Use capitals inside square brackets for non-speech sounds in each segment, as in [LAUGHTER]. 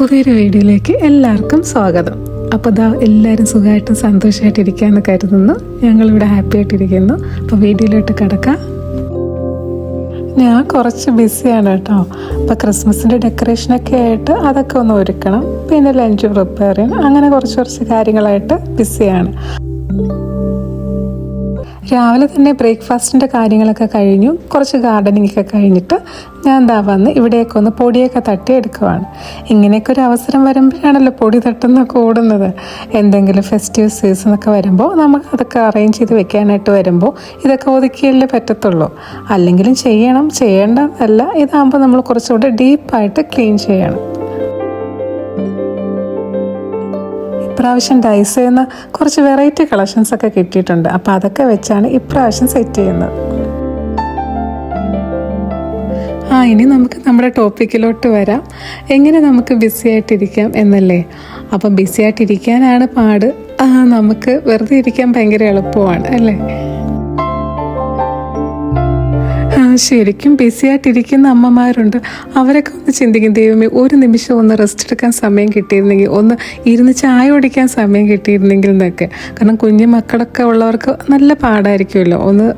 പുതിയൊരു വീഡിയോയിലേക്ക് എല്ലാവർക്കും സ്വാഗതം. അപ്പോൾ ഇതാ എല്ലാവരും സുഖമായിട്ടും സന്തോഷമായിട്ട് ഇരിക്കാമെന്ന് കരുതുന്നു. ഞങ്ങളിവിടെ ഹാപ്പി ആയിട്ടിരിക്കുന്നു. അപ്പോൾ വീഡിയോയിലോട്ട് കിടക്കാം. ഞാൻ കുറച്ച് ബിസിയാണ് കേട്ടോ. അപ്പോൾ ക്രിസ്മസിന്റെ ഡെക്കറേഷനൊക്കെ ആയിട്ട് അതൊക്കെ ഒന്ന് ഒരുക്കണം. പിന്നെ ലഞ്ച് പ്രിപ്പയർ ചെയ്യണം. അങ്ങനെ കുറച്ച് കുറച്ച് കാര്യങ്ങളായിട്ട് ബിസിയാണ് രാവിലെ തന്നെ ബ്രേക്ക്ഫാസ്റ്റിന്റെ കാര്യങ്ങളൊക്കെ കഴിഞ്ഞു. കുറച്ച് ഗാർഡനിങ് ഒക്കെ കഴിഞ്ഞിട്ട് ഞാൻ എന്താ വന്ന് ഇവിടെയൊക്കെ ഒന്ന് പൊടിയൊക്കെ തട്ടി എടുക്കുവാണ് ഇങ്ങനെയൊക്കെ ഒരു അവസരം വരുമ്പോഴാണല്ലോ പൊടി തട്ടുന്നൊക്കെ ഓടുന്നത് എന്തെങ്കിലും ഫെസ്റ്റീവ് സീസൺ ഒക്കെ വരുമ്പോൾ നമുക്ക് അതൊക്കെ അറേഞ്ച് ചെയ്ത് വെക്കാനായിട്ട് വരുമ്പോൾ ഇതൊക്കെ ഒതുക്കിയല്ലേ പറ്റത്തുള്ളൂ. അല്ലെങ്കിലും ചെയ്യണം. ചെയ്യേണ്ടതല്ല. ഇതാകുമ്പോൾ നമ്മൾ കുറച്ചുകൂടെ ഡീപ്പായിട്ട് ക്ലീൻ ചെയ്യണം. ഇപ്രാവശ്യം ഡൈസ് ചെയ്യുന്ന കുറച്ച് വെറൈറ്റി കളക്ഷൻസ് ഒക്കെ കിട്ടിയിട്ടുണ്ട്. അപ്പോൾ അതൊക്കെ വെച്ചാണ് ഇപ്രാവശ്യം സെറ്റ് ചെയ്യുന്നത്. ആ ഇനി നമുക്ക് നമ്മുടെ ടോപ്പിക്കിലോട്ട് വരാം. എങ്ങനെ നമുക്ക് ബിസി ആയിട്ടിരിക്കാം എന്നല്ലേ? അപ്പം ബിസി ആയിട്ടിരിക്കാനാണ് പാട്. നമുക്ക് വെറുതെ ഇരിക്കാൻ ഭയങ്കര എളുപ്പമാണ് അല്ലേ? ശരിക്കും ബിസി ആയിട്ടിരിക്കുന്ന അമ്മമാരുണ്ട്. അവരൊക്കെ ഒന്ന് ചിന്തിക്കും ദൈവമേ ഒരു നിമിഷം ഒന്ന് റെസ്റ്റ് എടുക്കാൻ സമയം കിട്ടിയിരുന്നെങ്കിൽ ഒന്ന് ഇരുന്ന് ചായ കുടിക്കാൻ സമയം കിട്ടിയിരുന്നെങ്കിൽ എന്നൊക്കെ. കാരണം കുഞ്ഞു മക്കളൊക്കെ ഉള്ളവർക്ക് നല്ല പാടായിരിക്കുമല്ലോ. ഒന്ന്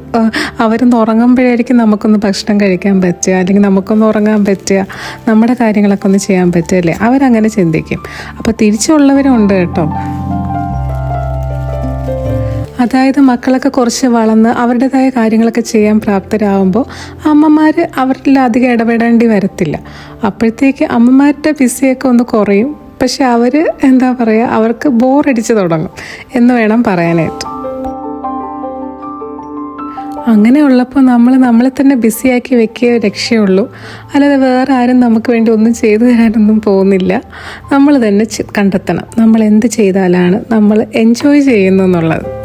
അവരൊന്ന് ഉറങ്ങുമ്പോഴായിരിക്കും നമുക്കൊന്ന് ഭക്ഷണം കഴിക്കാൻ പറ്റുക അല്ലെങ്കിൽ നമുക്കൊന്ന് ഉറങ്ങാൻ പറ്റുക നമ്മുടെ കാര്യങ്ങളൊക്കെ ഒന്ന് ചെയ്യാൻ പറ്റുക അല്ലേ? അവരങ്ങനെ ചിന്തിക്കും. അപ്പോൾ തിരിച്ചുള്ളവരും ഉണ്ട് കേട്ടോ. അതായത് മക്കളൊക്കെ കുറച്ച് വളർന്ന് അവരുടേതായ കാര്യങ്ങളൊക്കെ ചെയ്യാൻ പ്രാപ്തരാകുമ്പോൾ അമ്മമാർ അവരിൽ അധികം ഇടപെടേണ്ടി വരത്തില്ല. അപ്പോഴത്തേക്ക് അമ്മമാരുടെ ബിസിയൊക്കെ ഒന്ന് കുറയും. പക്ഷെ അവർ എന്താ പറയുക അവർക്ക് ബോറടിച്ച് തുടങ്ങും എന്ന് വേണം പറയാനായിട്ട്. അങ്ങനെയുള്ളപ്പോൾ നമ്മൾ നമ്മളെ തന്നെ ബിസിയാക്കി വെക്കിയ രക്ഷയുള്ളൂ. അല്ലാതെ വേറെ ആരും നമുക്ക് വേണ്ടി ഒന്നും ചെയ്തു തരാനൊന്നും പോകുന്നില്ല. നമ്മൾ തന്നെ കണ്ടെത്തണം. നമ്മൾ എന്ത് ചെയ്താലാണ് നമ്മൾ എൻജോയ് ചെയ്യുന്നു എന്നുള്ളത്.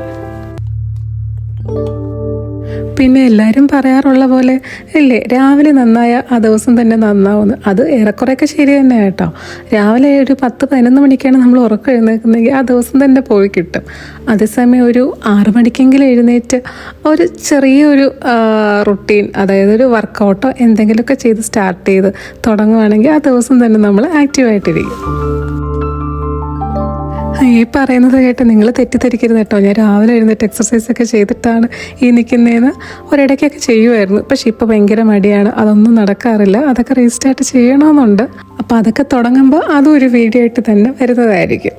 പിന്നെ എല്ലാവരും പറയാറുള്ള പോലെ ഇല്ലേ രാവിലെ നന്നായ ആ ദിവസം തന്നെ നന്നാവുന്നു. അത് ഏറെക്കുറെയൊക്കെ ശരി തന്നെ കേട്ടോ. രാവിലെ ഒരു പത്ത് പതിനൊന്ന് മണിക്കാണ് നമ്മൾ ഉറക്കം എഴുന്നേൽക്കുന്നെങ്കിൽ ആ ദിവസം തന്നെ പോയി കിട്ടും. അതേസമയം ഒരു ആറു മണിക്കെങ്കിലും എഴുന്നേറ്റ് ഒരു ചെറിയൊരു റുട്ടീൻ അതായത് ഒരു വർക്കൗട്ടോ എന്തെങ്കിലുമൊക്കെ ചെയ്ത് സ്റ്റാർട്ട് ചെയ്ത് തുടങ്ങുവാണെങ്കിൽ ആ ദിവസം തന്നെ നമ്മൾ ആക്റ്റീവായിട്ടിരിക്കും ഈ പറയുന്നത് കേട്ട് നിങ്ങൾ തെറ്റിദ്ധരിക്കരുത് കേട്ടോ. ഞാൻ രാവിലെ എഴുന്നേറ്റ് എക്സസൈസ് ഒക്കെ ചെയ്തിട്ടാണ് ഈ നിൽക്കുന്നതെന്ന് ഒരിടയ്ക്കൊക്കെ ചെയ്യുമായിരുന്നു പക്ഷെ ഇപ്പോൾ ഭയങ്കര മടിയാണ്. അതൊന്നും നടക്കാറില്ല. അതൊക്കെ റീസ്റ്റാർട്ട് ചെയ്യണമെന്നുണ്ട് അപ്പോൾ അതൊക്കെ തുടങ്ങുമ്പോൾ അതും ഒരു വീഡിയോ ആയിട്ട് തന്നെ വരുന്നതായിരിക്കും.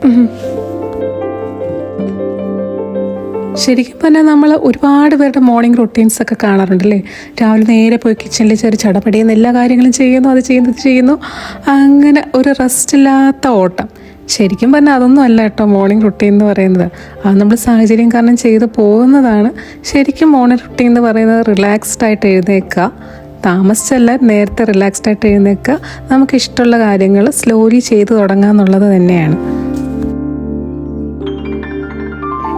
ശരിക്കും പറഞ്ഞാൽ നമ്മൾ ഒരുപാട് പേരുടെ മോർണിംഗ് റൊട്ടീൻസ് ഒക്കെ കാണാറുണ്ടല്ലേ? രാവിലെ നേരെ പോയി കിച്ചണിൽ ചെറിയ ചടപടിയുന്ന എല്ലാ കാര്യങ്ങളും ചെയ്യുന്നു അത് ചെയ്യുന്നത് ചെയ്യുന്നു. അങ്ങനെ ഒരു റെസ്റ്റ് ഇല്ലാത്ത ഓട്ടം. ശരിക്കും പറഞ്ഞാൽ അതൊന്നും അല്ല കേട്ടോ മോർണിംഗ് റുട്ടീൻ എന്ന് പറയുന്നത്. അത് നമ്മൾ സാഹചര്യം കാരണം ചെയ്ത് പോകുന്നതാണ്. ശരിക്കും മോർണിംഗ് റുട്ടീൻ എന്ന് പറയുന്നത് റിലാക്സ്ഡ് ആയിട്ട് എഴുന്നേൽക്കുക താമസിച്ചല്ല നേരത്തെ റിലാക്സ്ഡ് ആയിട്ട് എഴുന്നേൽക്കുക നമുക്ക് ഇഷ്ടമുള്ള കാര്യങ്ങൾ സ്ലോലി ചെയ്തു തുടങ്ങുക എന്നുള്ളത് തന്നെയാണ്.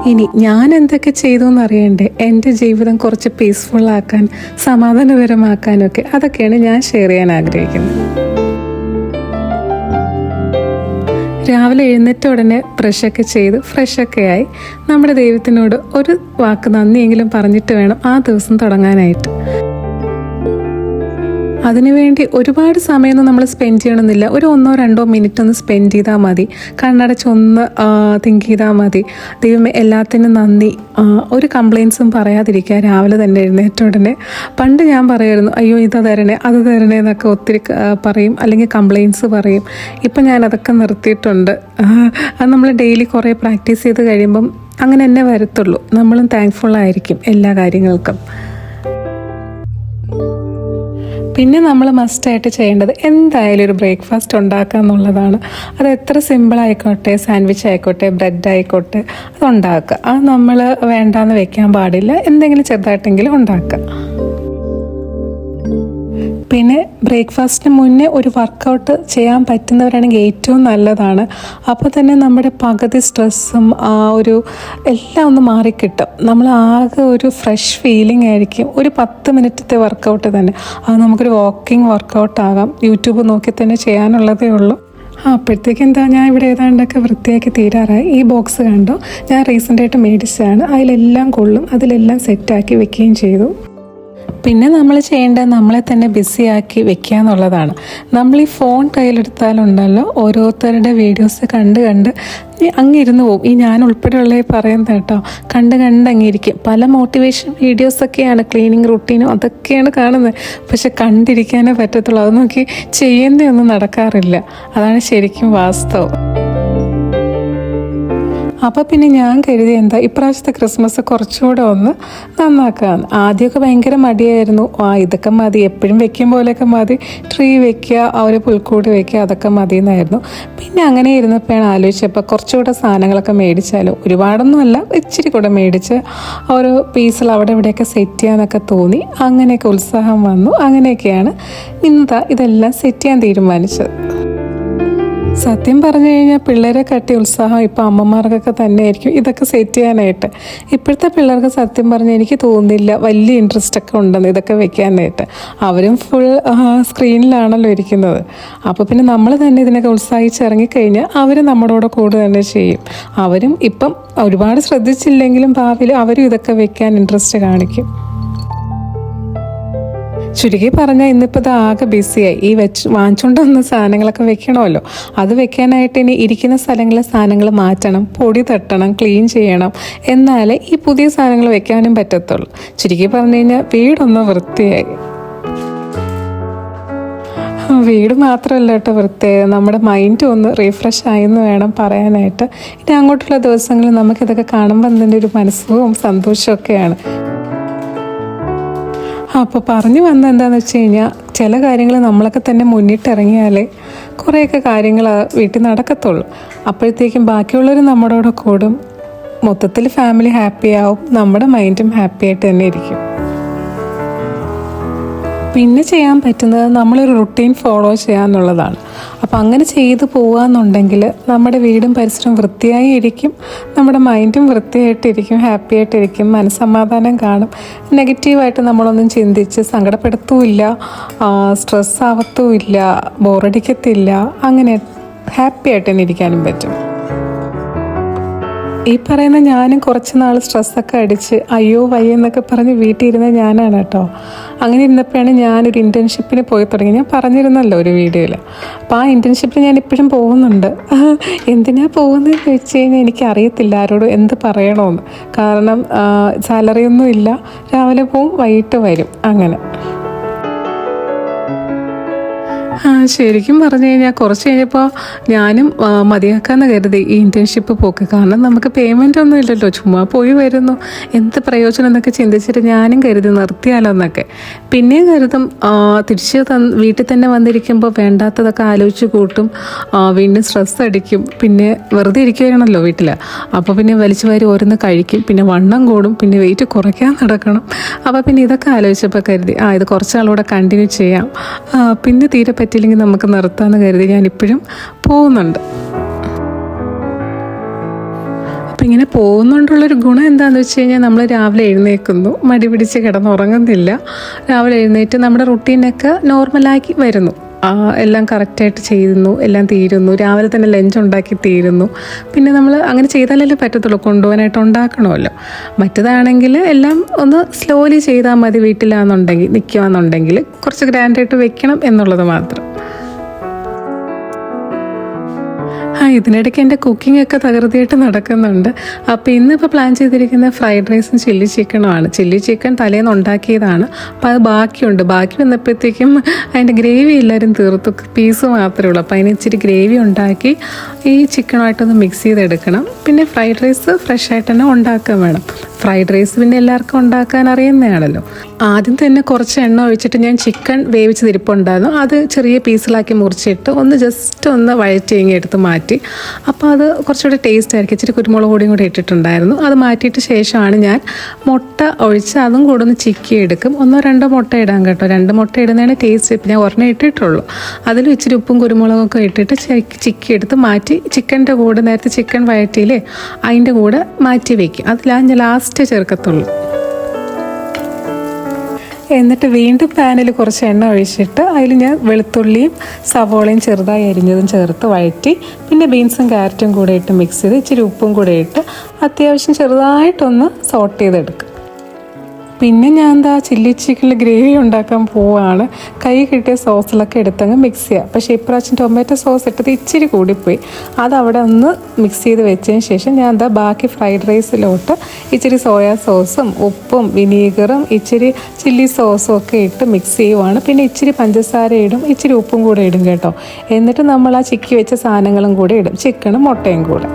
ഇനി ഞാൻ എന്തൊക്കെ ചെയ്തു എന്നറിയണ്ടേ എന്റെ ജീവിതം കുറച്ച് പീസ്ഫുൾ ആക്കാൻ സമാധാനപരമാക്കാനൊക്കെ അതൊക്കെയാണ് ഞാൻ ഷെയർ ചെയ്യാൻ ആഗ്രഹിക്കുന്നത്. രാവിലെ എഴുന്നേറ്റ ഉടനെ ബ്രഷൊക്കെ ചെയ്ത് ഫ്രഷൊക്കെ ആയി. നമ്മുടെ ദൈവത്തിനോട് ഒരു വാക്ക് നന്ദിയെങ്കിലും പറഞ്ഞിട്ട് വേണം ആ ദിവസം തുടങ്ങാനായിട്ട്. അതിനുവേണ്ടി ഒരുപാട് സമയമൊന്നും നമ്മൾ സ്പെൻഡ് ചെയ്യണമെന്നില്ല. ഒരു ഒന്നോ രണ്ടോ മിനിറ്റ് ഒന്ന് സ്പെൻഡ് ചെയ്താൽ മതി. കണ്ണടച്ച് ഒന്ന് തിങ്ക് ചെയ്താൽ മതി. ദൈവമേ എല്ലാത്തിനും നന്ദി. ഒരു കംപ്ലയിൻസും പറയാതിരിക്കുക. രാവിലെ തന്നെ എഴുന്നേറ്റ ഉടനെ. പണ്ട് ഞാൻ പറയുമായിരുന്നു അയ്യോ ഇത് തരണേ അത് തരണേ എന്നൊക്കെ ഒത്തിരി പറയും. അല്ലെങ്കിൽ കംപ്ലയിൻസ് പറയും. ഇപ്പം ഞാൻ അതൊക്കെ നിർത്തിയിട്ടുണ്ട്. അത് നമ്മൾ ഡെയിലി കുറേ പ്രാക്ടീസ് ചെയ്ത് കഴിയുമ്പം അങ്ങനെ തന്നെ വരത്തുള്ളൂ. നമ്മളും താങ്ക്ഫുൾ ആയിരിക്കും എല്ലാ കാര്യങ്ങൾക്കും. പിന്നെ നമ്മൾ മസ്റ്റായിട്ട് ചെയ്യേണ്ടത് എന്തായാലും ഒരു ബ്രേക്ക്ഫാസ്റ്റ് ഉണ്ടാക്കുക എന്നുള്ളതാണ്. അത് എത്ര സിമ്പിൾ ആയിക്കോട്ടെ സാൻഡ്വിച്ച് ആയിക്കോട്ടെ ബ്രെഡ് ആയിക്കോട്ടെ അത് ഉണ്ടാക്കുക. അത് നമ്മൾ വേണ്ടാന്ന് വെക്കാൻ പാടില്ല. എന്തെങ്കിലും ചെറുതായിട്ടെങ്കിലും ഉണ്ടാക്കുക. പിന്നെ ബ്രേക്ക്ഫാസ്റ്റിന് മുന്നേ ഒരു വർക്കൗട്ട് ചെയ്യാൻ പറ്റുന്നവരാണെങ്കിൽ ഏറ്റവും നല്ലതാണ്. അപ്പോൾ തന്നെ നമ്മുടെ പകുതി സ്ട്രെസ്സും ആ ഒരു എല്ലാം ഒന്ന് മാറിക്കിട്ടും. നമ്മൾ ആകെ ഒരു ഫ്രഷ് ഫീലിംഗ് ആയിരിക്കും. ഒരു പത്ത് മിനിറ്റത്തെ വർക്കൗട്ട് തന്നെ. അത് നമുക്കൊരു വാക്കിംഗ് വർക്കൗട്ട് ആകാം. യൂട്യൂബ് നോക്കി തന്നെ ചെയ്യാനുള്ളതേ ഉള്ളൂ. ആ അപ്പോഴത്തേക്ക് എന്താ? ഞാൻ ഇവിടെ ഏതാണ്ടൊക്കെ വൃത്തിയാക്കി തീരാറായി. ഈ ബോക്സ് കണ്ടോ? ഞാൻ റീസെന്റായിട്ട് മേടിച്ചതാണ്. അതിലെല്ലാം കൊള്ളും. അതിലെല്ലാം സെറ്റാക്കി വെക്കുകയും ചെയ്തു. പിന്നെ നമ്മൾ ചെയ്യേണ്ടത് നമ്മളെ തന്നെ ബിസിയാക്കി വെക്കുക എന്നുള്ളതാണ്. നമ്മൾ ഈ ഫോൺ കയ്യിലെടുത്താലുണ്ടല്ലോ ഓരോരുത്തരുടെ വീഡിയോസ് കണ്ട് കണ്ട് അങ്ങ് അങ്ങിരുന്ന് പോകും ഈ ഞാൻ ഉൾപ്പെടെയുള്ള പറയുന്നത് കേട്ടോ കണ്ട് കണ്ട് അങ്ങിരിക്കും. പല മോട്ടിവേഷൻ വീഡിയോസൊക്കെയാണ് ക്ലീനിങ് റുട്ടീനും അതൊക്കെയാണ് കാണുന്നത്. പക്ഷെ കണ്ടിരിക്കാനേ പറ്റത്തുള്ളൂ. അത് നോക്കി ചെയ്യുന്നതൊന്നും നടക്കാറില്ല. അതാണ് ശരിക്കും വാസ്തവം. അപ്പോൾ പിന്നെ ഞാൻ കരുതി എന്താ ഇപ്രാവശ്യത്തെ ക്രിസ്മസ് കുറച്ചുകൂടെ ഒന്ന് നന്നാക്കാന്ന്. ആദ്യമൊക്കെ ഭയങ്കര മടിയായിരുന്നു. ആ ഇതൊക്കെ മതി എപ്പോഴും വെക്കും പോലെയൊക്കെ മതി. ട്രീ വെക്കുക ആ ഒരു പുൽക്കൂട് വെക്കുക അതൊക്കെ മതി എന്നായിരുന്നു പിന്നെ അങ്ങനെ ഇരുന്നപ്പോഴാണ് ആലോചിച്ചപ്പോൾ കുറച്ചുകൂടെ സാധനങ്ങളൊക്കെ മേടിച്ചാലോ ഒരുപാടൊന്നുമല്ല ഇച്ചിരി കൂടെ മേടിച്ച് ഓരോ പീസിൽ അവിടെ ഇവിടെയൊക്കെ സെറ്റ് ചെയ്യാനൊക്കെ തോന്നി. അങ്ങനെയൊക്കെ ഉത്സാഹം വന്നു. അങ്ങനെയൊക്കെയാണ് ഇന്നതാ ഇതെല്ലാം സെറ്റ് ചെയ്യാൻ തീരുമാനിച്ചത്. സത്യം പറഞ്ഞു കഴിഞ്ഞാൽ പിള്ളേരെ കട്ടി ഉത്സാഹം ഇപ്പം അമ്മമാർക്കൊക്കെ തന്നെയായിരിക്കും. ഇതൊക്കെ സെറ്റ് ചെയ്യാനായിട്ട്. ഇപ്പോഴത്തെ പിള്ളേർക്ക് സത്യം പറഞ്ഞാൽ എനിക്ക് തോന്നുന്നില്ല വലിയ ഇൻട്രസ്റ്റ് ഒക്കെ ഉണ്ടെന്ന് ഇതൊക്കെ വെക്കാനായിട്ട്. അവരും ഫുൾ സ്ക്രീനിലാണല്ലോ ഇരിക്കുന്നത്. അപ്പോൾ പിന്നെ നമ്മൾ തന്നെ ഇതിനൊക്കെ ഉത്സാഹിച്ചിറങ്ങിക്കഴിഞ്ഞാൽ അവർ നമ്മളോട് കൂടെ തന്നെ ചെയ്യും. അവരും ഇപ്പം ഒരുപാട് ശ്രദ്ധിച്ചില്ലെങ്കിലും ഭാവിയിൽ അവരും ഇതൊക്കെ വെക്കാൻ ഇൻട്രസ്റ്റ് കാണിക്കും. ചുരുക്കി പറഞ്ഞാൽ ഇന്നിപ്പോൾ ഇത് ആകെ ബിസിയായി. ഈ വെച്ച് വാങ്ങിച്ചുകൊണ്ട് വന്ന സാധനങ്ങളൊക്കെ വെക്കണമല്ലോ. അത് വെക്കാനായിട്ട് ഇനി ഇരിക്കുന്ന സ്ഥലങ്ങളിലെ സാധനങ്ങൾ മാറ്റണം പൊടി തട്ടണം ക്ലീൻ ചെയ്യണം. എന്നാലേ ഈ പുതിയ സാധനങ്ങൾ വെക്കാനും പറ്റത്തുള്ളൂ. ചുരുക്കി പറഞ്ഞു കഴിഞ്ഞാൽ വീടൊന്ന് വൃത്തിയായി. വീട് മാത്രമല്ല കേട്ടോ വൃത്തിയായത് നമ്മുടെ മൈൻഡ് ഒന്ന് റീഫ്രഷ് ആയെന്ന് വേണം പറയാനായിട്ട്. ഇനി അങ്ങോട്ടുള്ള ദിവസങ്ങളിൽ നമുക്കിതൊക്കെ കാണുമ്പോൾ അതിന്റെ ഒരു മനസ്സും സന്തോഷമൊക്കെയാണ് അപ്പോൾ പറഞ്ഞു വന്ന എന്താണെന്ന് വെച്ച് കഴിഞ്ഞാൽ ചില കാര്യങ്ങൾ നമ്മളൊക്കെ തന്നെ മുന്നിട്ടിറങ്ങിയാലേ കുറേയൊക്കെ കാര്യങ്ങൾ വീട്ടിൽ നടക്കത്തുള്ളൂ. അപ്പോഴത്തേക്കും ബാക്കിയുള്ളവർ നമ്മളോട് കൂടും മൊത്തത്തിൽ ഫാമിലി ഹാപ്പിയാവും നമ്മുടെ മൈൻഡും ഹാപ്പി ആയിട്ട് തന്നെ ഇരിക്കും. പിന്നെ ചെയ്യാൻ പറ്റുന്നത് നമ്മളൊരു റുട്ടീൻ ഫോളോ ചെയ്യാന്നുള്ളതാണ്. അപ്പം അങ്ങനെ ചെയ്തു പോവുകയെന്നുണ്ടെങ്കിൽ നമ്മുടെ വീടും പരിസരവും വൃത്തിയായി ഇരിക്കും നമ്മുടെ മൈൻഡും വൃത്തിയായിട്ടിരിക്കും ഹാപ്പി ആയിട്ടിരിക്കും മനസ്സമാധാനം കാണും. നെഗറ്റീവായിട്ട് നമ്മളൊന്നും ചിന്തിച്ച് സങ്കടപ്പെടുത്തുമില്ല സ്ട്രെസ് ആവത്തുമില്ല ബോറടിക്കത്തില്ല അങ്ങനെ ഹാപ്പി ആയിട്ട് തന്നെ ഇരിക്കാനും പറ്റും. ഈ പറയുന്ന ഞാനും കുറച്ച് നാൾ സ്ട്രെസ്സൊക്കെ അടിച്ച് അയ്യോ വയ്യ എന്നൊക്കെ പറഞ്ഞ് വീട്ടിൽ ഇരുന്ന ഞാനാണ് കേട്ടോ. അങ്ങനെ ഇരുന്നപ്പോഴാണ് ഞാനൊരു ഇന്റേൺഷിപ്പിന് പോയി തുടങ്ങി. ഞാൻ പറഞ്ഞിരുന്നല്ലോ ഒരു വീഡിയോയിൽ അപ്പോൾ ആ ഇന്റേൺഷിപ്പിന് ഞാൻ ഇപ്പോഴും പോകുന്നുണ്ട്. [LAUGHS] എന്തിനാ പോകുന്നതെന്ന് വെച്ച് കഴിഞ്ഞാൽ എനിക്ക് അറിയത്തില്ല ആരോടും എന്ത് പറയണമെന്ന്. കാരണം സാലറി ഒന്നും ഇല്ല. രാവിലെ പോവും വൈകിട്ട് വരും. അങ്ങനെ. ശരിക്കും പറഞ്ഞു കഴിഞ്ഞാൽ കുറച്ച് കഴിഞ്ഞപ്പോൾ ഞാനും മതിയാക്കാന്ന് കരുതി ഈ ഇന്റേൺഷിപ്പ് പോക്ക്. കാരണം നമുക്ക് പേയ്മെന്റ് ഒന്നും ഇല്ലല്ലോ. ചുമ്മാ പോയി വരുന്നു. എന്ത് പ്രയോജനം എന്നൊക്കെ ചിന്തിച്ചിട്ട് ഞാനും കരുതി നിർത്തിയാലോ എന്നൊക്കെ പിന്നെയും കരുതും തിരിച്ച് വീട്ടിൽ തന്നെ വന്നിരിക്കുമ്പോൾ വേണ്ടാത്തതൊക്കെ ആലോചിച്ച് കൂട്ടും. വീണ്ടും സ്ട്രെസ് അടിക്കും. പിന്നെ വെറുതെ ഇരിക്കുകയാണല്ലോ വീട്ടിൽ അപ്പോൾ പിന്നെ വലിച്ചു വാരി ഓരോന്ന് കഴിക്കും. പിന്നെ വണ്ണം കൂടും. പിന്നെ വെയിറ്റ് കുറയ്ക്കാൻ നടക്കണം. അപ്പോൾ പിന്നെ ഇതൊക്കെ ആലോചിച്ചപ്പോൾ കരുതി ആ ഇത് കുറച്ചാളൂടെ കണ്ടിന്യൂ ചെയ്യാം. പിന്നെ തീരെ പറ്റില്ലെങ്കിൽ നമുക്ക് നിർത്താമെന്ന് കരുതി ഞാനിപ്പോഴും പോകുന്നുണ്ട്. അപ്പം ഇങ്ങനെ പോകുന്നുണ്ടുള്ളൊരു ഗുണം എന്താണെന്ന് വെച്ച് കഴിഞ്ഞാൽ നമ്മൾ രാവിലെ എഴുന്നേൽക്കുന്നു മടി പിടിച്ച് കിടന്നുറങ്ങുന്നില്ല. രാവിലെ എഴുന്നേറ്റ് നമ്മുടെ റുട്ടീനൊക്കെ നോർമലാക്കി വരുന്നു. എല്ലാം കറക്റ്റായിട്ട് ചെയ്യുന്നു എല്ലാം തീരുന്നു. രാവിലെ തന്നെ ലഞ്ച് ഉണ്ടാക്കി തീരുന്നു. പിന്നെ നമ്മൾ അങ്ങനെ ചെയ്താലല്ലേ പറ്റത്തുള്ളൂ കൊണ്ടുപോകാനായിട്ട് ഉണ്ടാക്കണമല്ലോ. മറ്റേതാണെങ്കിൽ എല്ലാം ഒന്ന് സ്ലോലി ചെയ്താൽ മതി വീട്ടിലാണെന്നുണ്ടെങ്കിൽ നിൽക്കുകയാണെന്നുണ്ടെങ്കിൽ കുറച്ച് ഗ്രാൻഡായിട്ട് വെക്കണം എന്നുള്ളത് മാത്രം. ആ ഇതിനിടയ്ക്ക് എന്റെ കുക്കിംഗ് ഒക്കെ തകൃതിയായിട്ട് നടക്കുന്നുണ്ട്. അപ്പോൾ ഇന്നിപ്പോൾ പ്ലാൻ ചെയ്തിരിക്കുന്ന ഫ്രൈഡ് റൈസും ചില്ലി ചിക്കനുമാണ്. ചില്ലി ചിക്കൻ തലേന്ന് ഉണ്ടാക്കിയതാണ്. അപ്പോൾ അത് ബാക്കിയുണ്ട്. ബാക്കി വന്നപ്പോഴത്തേക്കും അതിന്റെ ഗ്രേവി എല്ലാവരും തീർത്തു. പീസ് മാത്രമേ ഉള്ളൂ. അപ്പോൾ അതിന് ഇച്ചിരി ഗ്രേവി ഉണ്ടാക്കി ഈ ചിക്കനുമായിട്ടൊന്ന് മിക്സ് ചെയ്തെടുക്കണം. പിന്നെ ഫ്രൈഡ് റൈസ് ഫ്രഷ് ആയിട്ട് തന്നെ ഉണ്ടാക്കാൻ വേണം. ഫ്രൈഡ് റൈസ് പിന്നെ എല്ലാവർക്കും ഉണ്ടാക്കാൻ അറിയുന്നതാണല്ലോ. ആദ്യം തന്നെ കുറച്ച് എണ്ണ ഒഴിച്ചിട്ട് ഞാൻ ചിക്കൻ വേവിച്ച് തിരിപ്പുണ്ടായിരുന്നു അത് ചെറിയ പീസിലാക്കി മുറിച്ചിട്ട് ഒന്ന് ജസ്റ്റ് ഒന്ന് വഴറ്റി ഇങ്ങ് എടുത്ത് മാറ്റി അപ്പോൾ അത് കുറച്ചുകൂടി ടേസ്റ്റ് ആയിരിക്കും. ഇച്ചിരി കുരുമുളക് പൊടിയും കൂടി ഇട്ടിട്ടുണ്ടായിരുന്നു. അത് മാറ്റിയിട്ട് ശേഷമാണ് ഞാൻ മുട്ട ഒഴിച്ച് അതും കൂടെ ഒന്ന് ചിക്കി എടുക്കും ഒന്നോ രണ്ടോ മുട്ട ഇടാൻ കേട്ടോ. രണ്ട് മുട്ട ഇടുന്നതാണ് ടേസ്റ്റ് ഇപ്പം ഞാൻ ഒരെണ്ണം ഇട്ടിട്ടുള്ളൂ. അതിൽ ഇച്ചിരി ഉപ്പും കുരുമുളകൊക്കെ ഇട്ടിട്ട് ചിക്കി എടുത്ത് മാറ്റി ചിക്കന്റെ കൂടെ നേരത്തെ ചിക്കൻ വയറ്റിയിൽ അതിന്റെ കൂടെ മാറ്റി വയ്ക്കും അതിലാണ് ഞാൻ ലാസ്റ്റ് ചേർക്കത്തുള്ളൂ. എന്നിട്ട് വീണ്ടും പാനിൽ കുറച്ച് എണ്ണ ഒഴിച്ചിട്ട് അതിൽ ഞാൻ വെളുത്തുള്ളിയും സവോളയും ചെറുതായി അരിഞ്ഞതും ചേർത്ത് വഴറ്റി പിന്നെ ബീൻസും ക്യാരറ്റും കൂടെ ഇട്ട് മിക്സ് ചെയ്ത് ഇച്ചിരി ഉപ്പും കൂടെ ഇട്ട് അത്യാവശ്യം ചെറുതായിട്ടൊന്ന് സോട്ട് ചെയ്തെടുക്കും പിന്നെ ഞാൻ എന്താ ചില്ലി ചിക്കനിൽ ഗ്രേവി ഉണ്ടാക്കാൻ പോവാണ്. കൈ കിട്ടിയ സോസിലൊക്കെ എടുത്തങ്ങ് മിക്സ് ചെയ്യുക പക്ഷേ ഇപ്രാവശ്യം ടൊമാറ്റോ സോസ് ഇട്ടത് ഇച്ചിരി കൂടിപ്പോയി. അത് അവിടെ ഒന്ന് മിക്സ് ചെയ്ത് വെച്ചതിന് ശേഷം ഞാൻ എന്താ ബാക്കി ഫ്രൈഡ് റൈസിലോട്ട് ഇച്ചിരി സോയാ സോസും ഉപ്പും വിനീഗറും ഇച്ചിരി ചില്ലി സോസും ഒക്കെ ഇട്ട് മിക്സ് ചെയ്യുവാണ്. പിന്നെ ഇച്ചിരി പഞ്ചസാര ഇടും ഇച്ചിരി ഉപ്പും കൂടെ ഇടും കേട്ടോ. എന്നിട്ട് നമ്മൾ ആ ചിക്കി വെച്ച സാധനങ്ങളും കൂടെ ഇടും. ചിക്കനും മുട്ടയും കൂടെ.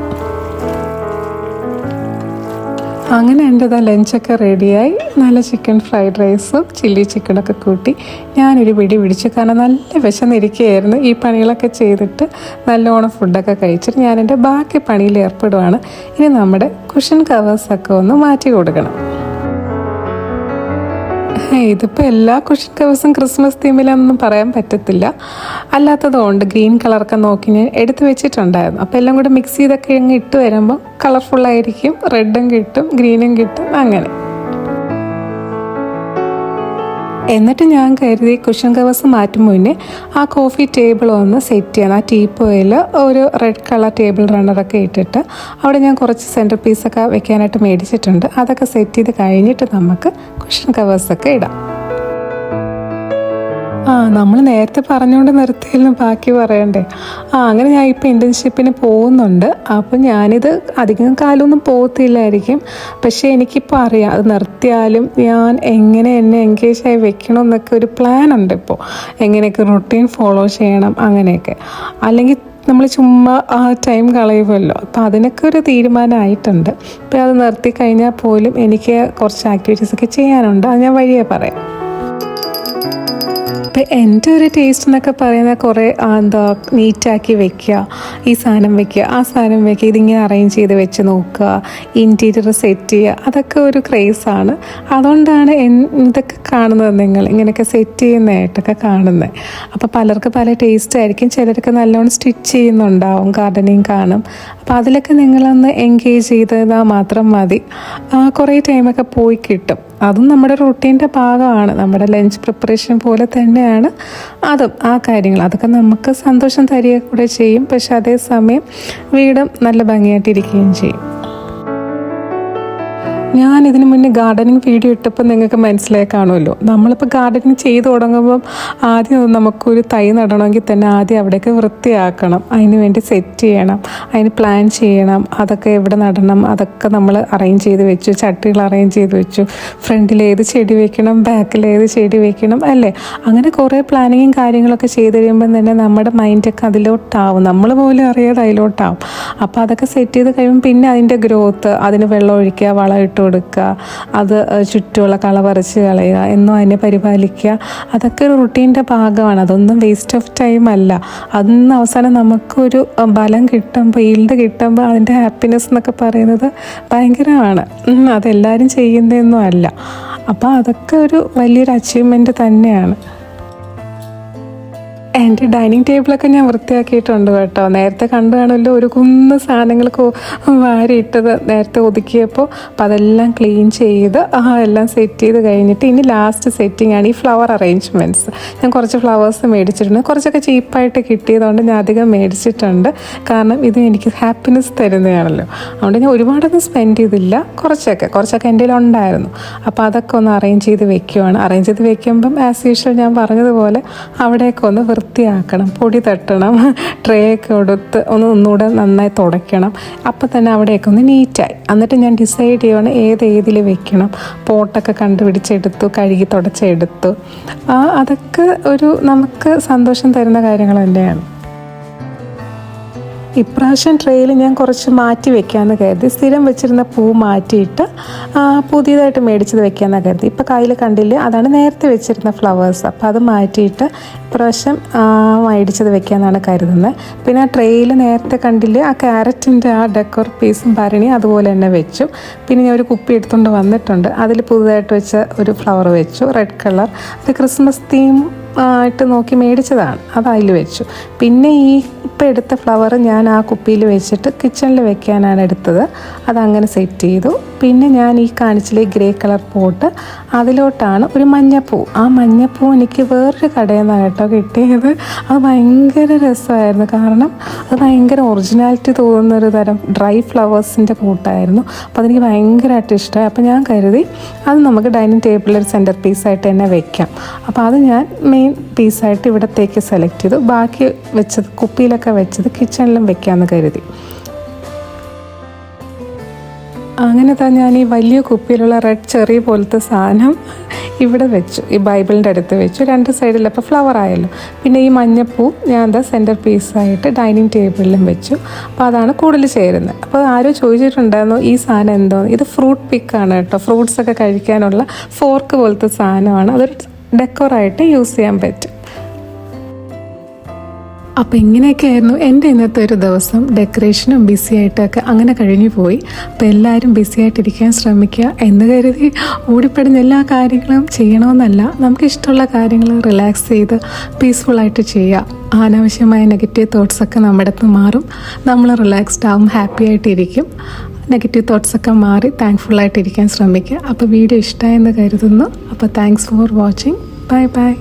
അങ്ങനെ എന്റെ ഇതാ ലഞ്ചൊക്കെ റെഡിയായി നല്ല ചിക്കൻ ഫ്രൈഡ് റൈസും ചില്ലി ചിക്കനൊക്കെ കൂട്ടി ഞാനൊരു പിടി പിടിച്ചു. കാരണം നല്ല വിശന്നിരിക്കുകയായിരുന്നു. ഈ പണികളൊക്കെ ചെയ്തിട്ട് നല്ലോണം ഫുഡൊക്കെ കഴിച്ചിട്ട് ഞാൻ എന്റെ ബാക്കി പണിയിൽ ഏർപ്പെടുവാണ്. ഇനി നമ്മുടെ കുഷൻ കവേഴ്സൊക്കെ ഒന്ന് മാറ്റി കൊടുക്കണം. ഇതിപ്പോൾ എല്ലാ കുഷൻ കവേഴ്സും ക്രിസ്മസ് തീമിലാണെന്നും പറയാൻ പറ്റത്തില്ല. അല്ലാത്തതുകൊണ്ട് ഗ്രീൻ കളറൊക്കെ നോക്കി ഞാൻ എടുത്തു വെച്ചിട്ടുണ്ടായിരുന്നു. അപ്പോൾ എല്ലാം കൂടെ മിക്സ് ചെയ്തൊക്കെ അങ്ങ് ഇട്ട് വരുമ്പോൾ കളർഫുള്ളായിരിക്കും റെഡും കിട്ടും ഗ്രീനും കിട്ടും അങ്ങനെ. എന്നിട്ട് ഞാൻ കരുതി കുഷൻ കവേഴ്സ് മാറ്റും മുന്നേ ആ കോഫി ടേബിൾ ഒന്ന് സെറ്റ് ചെയ്യണം. ആ ടീപ്പോയിൽ ഒരു റെഡ് കളർ ടേബിൾ റണ്ണറൊക്കെ ഇട്ടിട്ട് അവിടെ ഞാൻ കുറച്ച് സെന്റർ പീസൊക്കെ വെക്കാനായിട്ട് മേടിച്ചിട്ടുണ്ട്. അതൊക്കെ സെറ്റ് ചെയ്ത് കഴിഞ്ഞിട്ട് നമുക്ക് കുഷൻ കവേഴ്സൊക്കെ ഇടാം. ആ നമ്മൾ നേരത്തെ പറഞ്ഞുകൊണ്ട് നിർത്തിയിരുന്നു ബാക്കി പറയണ്ടേ. ആ അങ്ങനെ ഞാൻ ഇപ്പോൾ ഇന്റേൺഷിപ്പിന് പോകുന്നുണ്ട്. അപ്പോൾ ഞാനിത് അധികം കാലമൊന്നും പോകത്തില്ലായിരിക്കും. പക്ഷേ എനിക്കിപ്പോൾ അറിയാം അത് നിർത്തിയാലും ഞാൻ എങ്ങനെ എന്നെ എൻഗേജ് വെക്കണം എന്നൊക്കെ ഒരു പ്ലാൻ ഉണ്ട് ഇപ്പോൾ എങ്ങനെയൊക്കെ റൊട്ടീൻ ഫോളോ ചെയ്യണം അങ്ങനെയൊക്കെ. അല്ലെങ്കിൽ നമ്മൾ ചുമ്മാ ആ ടൈം കളയുമല്ലോ അപ്പം അതിനൊക്കെ ഒരു തീരുമാനമായിട്ടുണ്ട് ഇപ്പം അത് നിർത്തി കഴിഞ്ഞാൽ പോലും എനിക്ക് കുറച്ച് ആക്ടിവിറ്റീസൊക്കെ ചെയ്യാനുണ്ട്. അത് ഞാൻ വഴിയേ പറയാം. അപ്പം എന്റെ ഒരു ടേസ്റ്റ് എന്നൊക്കെ പറയുന്ന കുറേ എന്താ നീറ്റാക്കി വെക്കുക ഈ സാധനം വെക്കുക. ആ സാധനം വെക്കുക ഇതിങ്ങനെ അറേഞ്ച് ചെയ്ത് വെച്ച് നോക്കുക ഇന്റീരിയർ സെറ്റ് ചെയ്യുക. അതൊക്കെ ഒരു ക്രേസാണ് അതുകൊണ്ടാണ് എൻ- ഇതൊക്കെ കാണുന്നത് നിങ്ങൾ ഇങ്ങനെയൊക്കെ സെറ്റ് ചെയ്യുന്നതായിട്ടൊക്കെ കാണുന്നത്. അപ്പോൾ പലർക്ക് പല ടേസ്റ്റ് ആയിരിക്കും. ചിലർക്ക് നല്ലോണം സ്റ്റിച്ച് ചെയ്യുന്നുണ്ടാവും ഗാർഡനിങ് കാണും. അപ്പോൾ അതിലൊക്കെ നിങ്ങളൊന്ന് എൻഗേജ് ചെയ്താൽ മാത്രം മതി. കുറേ ടൈമൊക്കെ പോയി കിട്ടും. അതും നമ്മുടെ റൊട്ടീന്റെ ഭാഗമാണ്. നമ്മുടെ ലഞ്ച് പ്രിപ്പറേഷൻ പോലെ തന്നെയാണ് അതും ആ കാര്യങ്ങൾ. അതൊക്കെ നമുക്ക് സന്തോഷം തരിക കൂടെ ചെയ്യും. പക്ഷെ അതേസമയം വീടും നല്ല ഭംഗിയായിട്ടിരിക്കുകയും ചെയ്യും. ഞാൻ ഇതിന് മുന്നേ ഗാർഡനിങ് വീഡിയോ ഇട്ടപ്പോൾ നിങ്ങൾക്ക് മനസ്സിലായി കാണുമല്ലോ. നമ്മളിപ്പോൾ ഗാർഡനിങ് ചെയ്തു തുടങ്ങുമ്പം ആദ്യം നമുക്കൊരു തൈ നടണമെങ്കിൽ തന്നെ ആദ്യം അവിടെയൊക്കെ വൃത്തിയാക്കണം. അതിന് വേണ്ടി സെറ്റ് ചെയ്യണം. അതിന് പ്ലാൻ ചെയ്യണം. അതൊക്കെ എവിടെ നടണം അതൊക്കെ നമ്മൾ അറേഞ്ച് ചെയ്ത് വെച്ചു. ചട്ടികൾ അറേഞ്ച് ചെയ്ത് വെച്ചു. ഫ്രണ്ടിൽ ഏത് ചെടി വെക്കണം ബാക്കിൽ ഏത് ചെടി വെക്കണം അല്ലേ? അങ്ങനെ കുറേ പ്ലാനിങ്ങും കാര്യങ്ങളൊക്കെ ചെയ്ത് കഴിയുമ്പം തന്നെ നമ്മുടെ മൈൻഡൊക്കെ അതിലോട്ടാവും. നമ്മൾ പോലും അറിയാതെ അതിലോട്ടാവും. അപ്പോൾ അതൊക്കെ സെറ്റ് ചെയ്ത് കഴിയുമ്പോൾ പിന്നെ അതിന്റെ ഗ്രോത്ത് അതിന് വെള്ളം ഒഴിക്കുക വളം ഇട്ട് കൊടുക്കുക അത് ചുറ്റുമുള്ള കള പറിച്ച് കളയുക എന്നും അതിനെ പരിപാലിക്കുക. അതൊക്കെ ഒരു റുട്ടീന്റെ ഭാഗമാണ്. അതൊന്നും വേസ്റ്റ് ഓഫ് ടൈം അല്ല. അന്ന് അവസാനം നമുക്കൊരു ബലം കിട്ടുമ്പോൾ ഈൽഡ് കിട്ടുമ്പോൾ അതിന്റെ ഹാപ്പിനെസ് എന്നൊക്കെ പറയുന്നത് ഭയങ്കരമാണ്. അതെല്ലാവരും ചെയ്യുന്നതൊന്നും അല്ല. അപ്പോൾ അതൊക്കെ ഒരു വലിയൊരു അച്ചീവ്മെന്റ് തന്നെയാണ്. എന്റെ ഡൈനിങ് ടേബിളൊക്കെ ഞാൻ വൃത്തിയാക്കിയിട്ടുണ്ട് കേട്ടോ. നേരത്തെ കണ്ടു കാണുമല്ലോ ഒരു കുന്ന് സാധനങ്ങൾ വാരിയിട്ടത് നേരത്തെ ഒതുക്കിയപ്പോൾ. അപ്പം അതെല്ലാം ക്ലീൻ ചെയ്ത് എല്ലാം സെറ്റ് ചെയ്ത് കഴിഞ്ഞിട്ട് ഇനി ലാസ്റ്റ് സെറ്റിംഗ് ആണ് ഈ ഫ്ലവർ അറേഞ്ച്മെന്റ്സ് ഞാൻ കുറച്ച് ഫ്ലവേഴ്സ് മേടിച്ചിട്ടുണ്ട്. കുറച്ചൊക്കെ ചീപ്പായിട്ട് കിട്ടിയതുകൊണ്ട് ഞാൻ അധികം മേടിച്ചിട്ടുണ്ട്. കാരണം ഇത് എനിക്ക് ഹാപ്പിനെസ് തരുന്നതാണല്ലോ. അതുകൊണ്ട് ഞാൻ ഒരുപാടൊന്നും സ്പെൻഡ് ചെയ്തില്ല. കുറച്ചൊക്കെ കുറച്ചൊക്കെ എന്റെ ഉണ്ടായിരുന്നു. അപ്പോൾ അതൊക്കെ ഒന്ന് അറേഞ്ച് ചെയ്ത് വെക്കുവാണ്. അറേഞ്ച് ചെയ്ത് വെക്കുമ്പം ആസ് യൂഷ്വൽ ഞാൻ പറഞ്ഞതുപോലെ അവിടെയൊക്കെ ഒന്ന് വൃത്തിയാക്കണം പൊടി തട്ടണം ട്രേ ഒക്കെ എടുത്ത് ഒന്ന് ഒന്നുകൂടെ നന്നായി തുടയ്ക്കണം. അപ്പം തന്നെ അവിടെയൊക്കെ ഒന്ന് നീറ്റായി എന്നിട്ട് ഞാൻ ഡിസൈഡ് ചെയ്യുവാണ് ഏത് ഏതിൽ വെക്കണം. പോട്ടൊക്കെ കണ്ടുപിടിച്ചെടുത്തു കഴുകി തുടച്ചെടുത്തു. അതൊക്കെ ഒരു നമുക്ക് സന്തോഷം തരുന്ന കാര്യങ്ങൾ തന്നെയാണ്. ഇപ്രാവശ്യം ട്രെയിൽ ഞാൻ കുറച്ച് മാറ്റി വെക്കാമെന്ന് കരുതി. സ്ഥിരം വെച്ചിരുന്ന പൂ മാറ്റിയിട്ട് പുതിയതായിട്ട് മേടിച്ചത് വെക്കാമെന്ന് കരുതി. ഇപ്പോൾ കയ്യിൽ കണ്ടില്ലേ അതാണ് നേരത്തെ വെച്ചിരുന്ന ഫ്ലവേഴ്സ് അപ്പോൾ അത് മാറ്റിയിട്ട് ഇപ്രാവശ്യം മേടിച്ചത് വെക്കാമെന്നാണ് കരുതുന്നത് പിന്നെ ആ ട്രെയിൽ നേരത്തെ കണ്ടില്ലേ ആ ക്യാരറ്റിന്റെ ആ ഡെക്കോർ പീസും ഭരണി അതുപോലെ തന്നെ വെച്ചു. പിന്നെ ഞാൻ ഒരു കുപ്പി എടുത്തുകൊണ്ട് വന്നിട്ടുണ്ട്. അതിൽ പുതുതായിട്ട് വെച്ച ഒരു ഫ്ലവർ വെച്ചു റെഡ് കളർ അത് ക്രിസ്മസ് തീം ആയിട്ട് നോക്കി മേടിച്ചതാണ്. അത് അതിൽ വെച്ചു. പിന്നെ ഈ ഇപ്പം എടുത്ത ഫ്ലവർ ഞാൻ ആ കുപ്പിയിൽ വെച്ചിട്ട് കിച്ചണിൽ വെക്കാനാണ് എടുത്തത്. അതങ്ങനെ സെറ്റ് ചെയ്തു. പിന്നെ ഞാൻ ഈ കാണിച്ചിലെ ഗ്രേ കളർ പോട്ട് അതിലോട്ടാണ് ഒരു മഞ്ഞപ്പൂ. ആ മഞ്ഞപ്പൂ എനിക്ക് വേറൊരു കടയിൽ നിന്നാണ് കേട്ടോ കിട്ടിയത്. അത് ഭയങ്കര രസമായിരുന്നു. കാരണം അത് ഭയങ്കര ഒറിജിനാലിറ്റി തോന്നുന്ന ഒരു തരം ഡ്രൈ ഫ്ലവേഴ്സിന്റെ കൂട്ടായിരുന്നു അപ്പോൾ അതെനിക്ക് ഭയങ്കരമായിട്ട് ഇഷ്ടമായി. അപ്പോൾ ഞാൻ കരുതി അത് നമുക്ക് ഡൈനിങ് ടേബിളിൽ ഒരു സെന്റർ പീസായിട്ട് തന്നെ വെക്കാം. അപ്പോൾ അത് ഞാൻ മെയിൻ പീസായിട്ട് ഇവിടത്തേക്ക് സെലക്ട് ചെയ്തു. ബാക്കി വെച്ചത് കുപ്പിയിലൊക്കെ വെച്ചത് കിച്ചണിലും വെക്കാമെന്ന് കരുതി. അങ്ങനെ തന്നെ ഞാൻ ഈ വലിയ കുപ്പിയിലുള്ള റെഡ് ചെറി പോലത്തെ സാധനം ഇവിടെ വെച്ചു. ഈ ബൈബിളിന്റെ അടുത്ത് വെച്ചു. രണ്ട് സൈഡിൽ അപ്പോൾ ഫ്ലവർ ആയല്ലോ. പിന്നെ ഈ മഞ്ഞപ്പൂ ഞാൻ എന്താ സെന്റർ പീസായിട്ട് ഡൈനിങ് ടേബിളിലും വെച്ചു. അപ്പോൾ അതാണ് കൂടുതൽ ചേരുന്നത്. അപ്പോൾ ആരോ ചോദിച്ചിട്ടുണ്ടായിരുന്നു ഈ സാധനം എന്തോ ഇത് ഫ്രൂട്ട് പിക്കാണ് കേട്ടോ. ഫ്രൂട്ട്സ് ഒക്കെ കഴിക്കാനുള്ള ഫോർക്ക് പോലത്തെ സാധനമാണ്. അതൊരു ഡെക്കോറായിട്ട് യൂസ് ചെയ്യാൻ പറ്റും. അപ്പോൾ ഇങ്ങനെയൊക്കെയായിരുന്നു എന്റെ ഇന്നത്തെ ഒരു ദിവസം. ഡെക്കറേഷനും ബിസി ആയിട്ടൊക്കെ അങ്ങനെ കഴിഞ്ഞു പോയി. അപ്പോൾ എല്ലാവരും ബിസി ആയിട്ടിരിക്കാൻ ശ്രമിക്കുക എന്ന് കരുതി ഓടിപ്പെടുന്ന എല്ലാ കാര്യങ്ങളും ചെയ്യണമെന്നല്ല. നമുക്കിഷ്ടമുള്ള കാര്യങ്ങൾ റിലാക്സ് ചെയ്ത് പീസ്ഫുള്ളായിട്ട് ചെയ്യുക. അനാവശ്യമായ നെഗറ്റീവ് തോട്ട്സൊക്കെ നമ്മുടെ അടുത്ത് മാറും. നമ്മൾ റിലാക്സ്ഡ് ആവും ഹാപ്പി ആയിട്ടിരിക്കും. നെഗറ്റീവ് തോട്ട്സൊക്കെ മാറി താങ്ക്ഫുള്ളായിട്ടിരിക്കാൻ ശ്രമിക്കുക. അപ്പോൾ വീഡിയോ ഇഷ്ടമായെന്ന് കരുതുന്നു. അപ്പോൾ thanks for watching bye bye